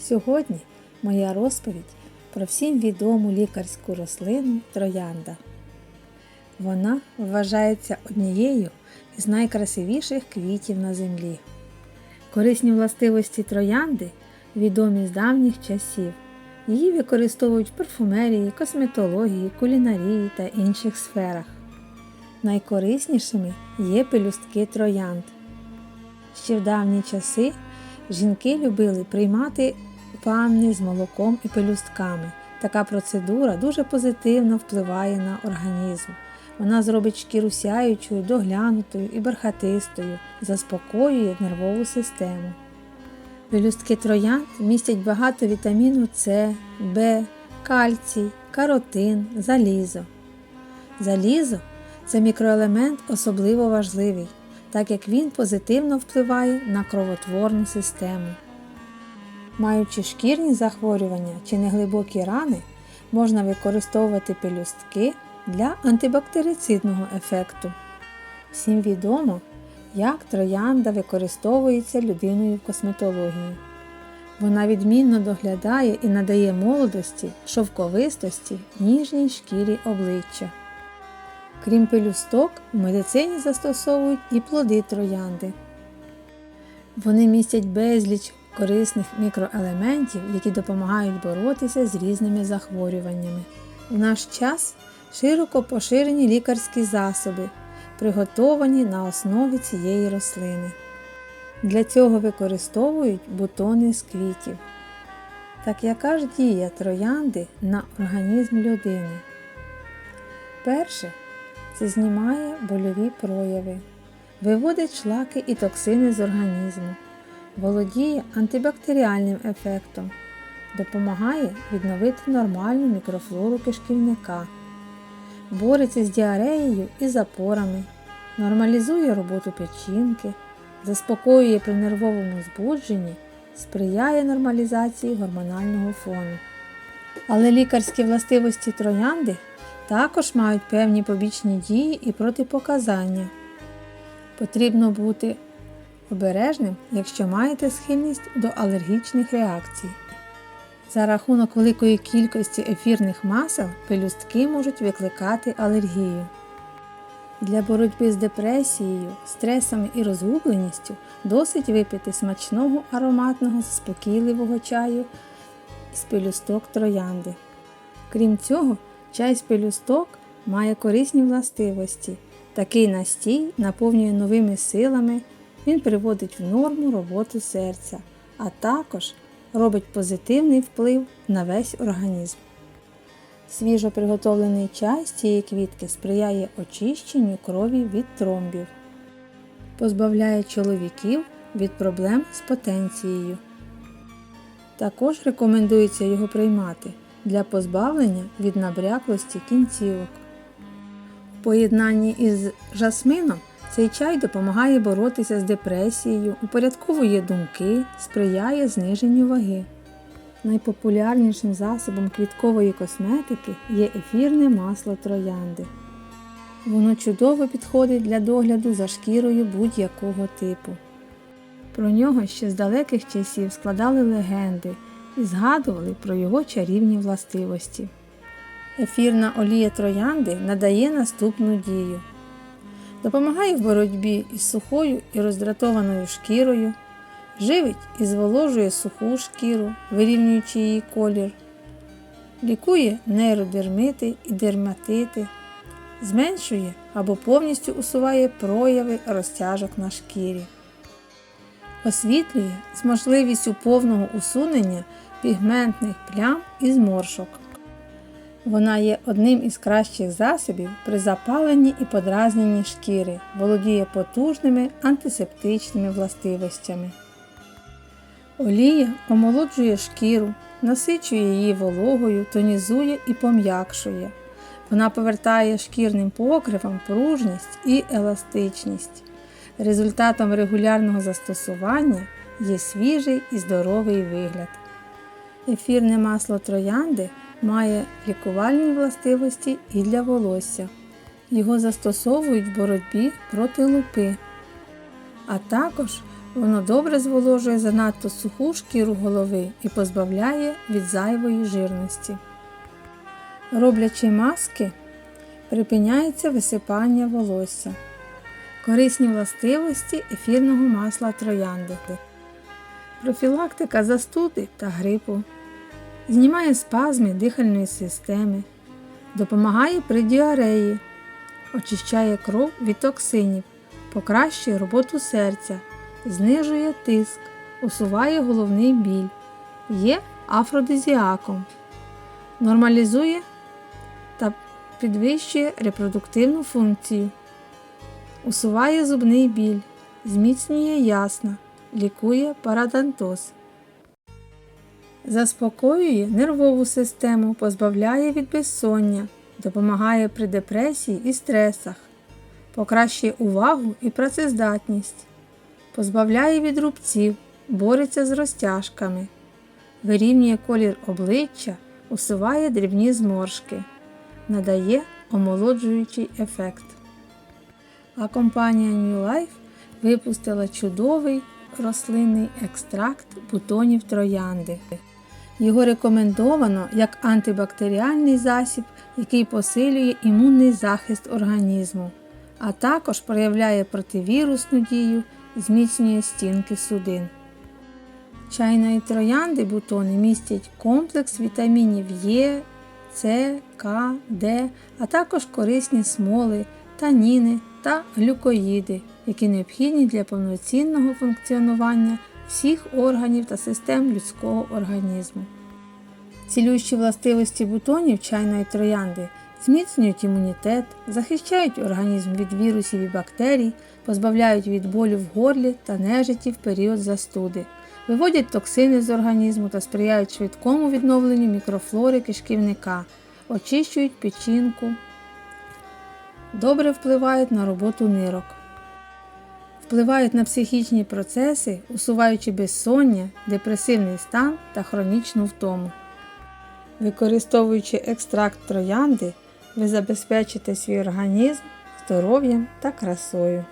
Сьогодні моя розповідь про всім відому лікарську рослину троянда. Вона вважається однією із найкрасивіших квітів на землі. Корисні властивості троянди відомі з давніх часів. Її використовують в парфумерії, косметології, кулінарії та інших сферах. Найкориснішими є пелюстки троянд. Ще в давні часи жінки любили приймати ванни з молоком і пелюстками. Така процедура дуже позитивно впливає на організм. Вона зробить шкіру сяючою, доглянутою і бархатистою, заспокоює нервову систему. Пелюстки троянд містять багато вітаміну С, В, кальцій, каротин, залізо. Залізо це мікроелемент особливо важливий, так як він позитивно впливає на кровотворну систему. Маючи шкірні захворювання чи неглибокі рани, можна використовувати пелюстки для антибактерицидного ефекту. Всім відомо, як троянда використовується людиною в косметології. Вона відмінно доглядає і надає молодості, шовковистості, ніжній шкірі обличчя. Крім пелюсток, в медицині застосовують і плоди троянди. Вони містять безліч корисних мікроелементів, які допомагають боротися з різними захворюваннями. В наш час широко поширені лікарські засоби, приготовані на основі цієї рослини. Для цього використовують бутони з квітів. Так яка ж дія троянди на організм людини? Перше це знімає больові прояви, виводить шлаки і токсини з організму, володіє антибактеріальним ефектом, допомагає відновити нормальну мікрофлору кишківника, бореться з діареєю і запорами, нормалізує роботу печінки, заспокоює при нервовому збудженні, сприяє нормалізації гормонального фону. Але лікарські властивості троянди також мають певні побічні дії і протипоказання. Потрібно бути обережним, якщо маєте схильність до алергічних реакцій. За рахунок великої кількості ефірних масел пелюстки можуть викликати алергію. Для боротьби з депресією, стресами і розгубленістю досить випити смачного ароматного заспокійливого чаю з пелюсток троянди. Крім цього, чай з пелюсток має корисні властивості. Такий настій наповнює новими силами, він приводить в норму роботу серця, а також робить позитивний вплив на весь організм. Свіжо приготовлений чай з цієї квітки сприяє очищенню крові від тромбів, позбавляє чоловіків від проблем з потенцією. Також рекомендується його приймати для позбавлення від набряклості кінцівок. В поєднанні із жасмином цей чай допомагає боротися з депресією, упорядковує думки, сприяє зниженню ваги. Найпопулярнішим засобом квіткової косметики є ефірне масло троянди. Воно чудово підходить для догляду за шкірою будь-якого типу. Про нього ще з далеких часів складали легенди і згадували про його чарівні властивості. Ефірна олія троянди надає наступну дію. Допомагає в боротьбі із сухою і роздратованою шкірою, живить і зволожує суху шкіру, вирівнюючи її колір, лікує нейродермити і дерматити, зменшує або повністю усуває прояви розтяжок на шкірі, освітлює з можливістю повного усунення пігментних плям і зморшок. Вона є одним із кращих засобів при запаленні і подразненні шкіри, володіє потужними антисептичними властивостями. Олія омолоджує шкіру, насичує її вологою, тонізує і пом'якшує. Вона повертає шкірним покривам пружність і еластичність. Результатом регулярного застосування є свіжий і здоровий вигляд. Ефірне масло троянди має лікувальні властивості і для волосся. Його застосовують в боротьбі проти лупи, а також Воно добре зволожує занадто суху шкіру голови і позбавляє від зайвої жирності. Роблячи маски, припиняється висипання волосся. Корисні властивості ефірного масла троянди. Профілактика застуди та грипу. Знімає спазми дихальної системи, допомагає при діареї, очищає кров від токсинів, покращує роботу серця, знижує тиск, усуває головний біль, є афродизіаком, нормалізує та підвищує репродуктивну функцію, усуває зубний біль, зміцнює ясна, лікує парадонтоз. Заспокоює нервову систему, позбавляє від безсоння, допомагає при депресії і стресах, покращує увагу і працездатність, позбавляє від рубців, бореться з розтяжками, вирівнює колір обличчя, усуває дрібні зморшки, надає омолоджуючий ефект. А компанія New Life випустила чудовий рослинний екстракт бутонів троянди. Його рекомендовано як антибактеріальний засіб, який посилює імунний захист організму, а також проявляє противірусну дію, зміцнює стінки судин. Чайної троянди бутони містять комплекс вітамінів Е, С, К, Д, а також корисні смоли, таніни та глюкоїди, які необхідні для повноцінного функціонування всіх органів та систем людського організму. Цілющі властивості бутонів чайної троянди зміцнюють імунітет, захищають організм від вірусів і бактерій, позбавляють від болю в горлі та нежиті в період застуди, виводять токсини з організму та сприяють швидкому відновленню мікрофлори кишківника, очищують печінку, добре впливають на роботу нирок. Впливають на психічні процеси, усуваючи безсоння, депресивний стан та хронічну втому. Використовуючи екстракт троянди, ви забезпечите свій організм здоров'ям та красою.